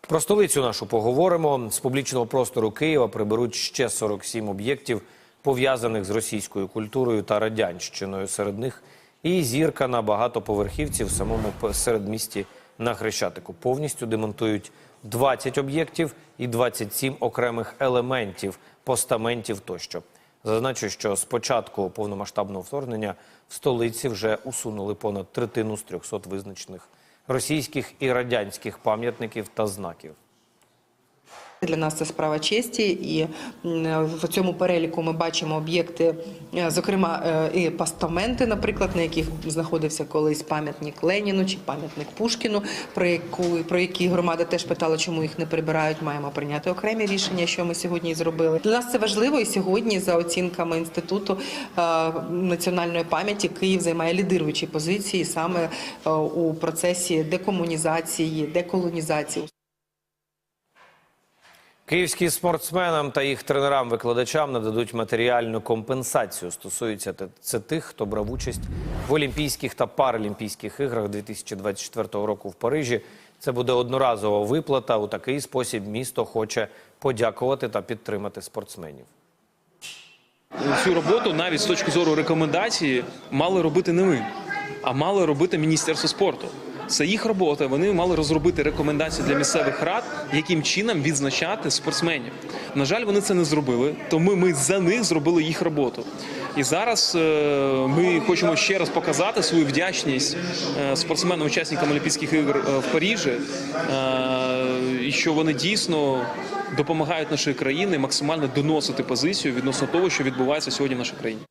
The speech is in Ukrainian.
Про столицю нашу поговоримо. З публічного простору Києва приберуть ще 47 об'єктів, пов'язаних з російською культурою та радянщиною. Серед них і зірка на багатоповерхівці в самому середмісті на Хрещатику. Повністю демонтують 20 об'єктів і 27 окремих елементів, постаментів тощо. Зазначу, що з початку повномасштабного вторгнення в столиці вже усунули понад третину з 300 визначених російських і радянських пам'ятників та знаків. Для нас це справа честі, і в цьому переліку ми бачимо об'єкти, е, зокрема е, і постаменти, наприклад, на яких знаходився колись пам'ятник Леніну чи пам'ятник Пушкіну, про яку про які громада теж питала, чому їх не прибирають. Маємо прийняти окремі рішення, що ми сьогодні зробили. Для нас це важливо, і сьогодні, за оцінками інституту е, національної пам'яті, Київ займає лідируючі позиції саме у процесі декомунізації, деколонізації. Київським спортсменам та їх тренерам-викладачам нададуть матеріальну компенсацію. Стосується це тих, хто брав участь в Олімпійських та Паралімпійських іграх 2024 року в Парижі. Це буде одноразова виплата. У такий спосіб місто хоче подякувати та підтримати спортсменів. цю роботу навіть з точки зору рекомендації мали робити не ми, а мали робити Міністерство спорту. Це їх робота. Вони мали розробити рекомендації для місцевих рад, яким чином відзначати спортсменів. На жаль, вони це не зробили, тому ми за них зробили їх роботу. І зараз е, ми хочемо ще раз показати свою вдячність е, спортсменам, учасникам Олімпійських ігор е, в Парижі, і що вони дійсно допомагають нашій країні максимально доносити позицію відносно того, що відбувається сьогодні в нашій країні.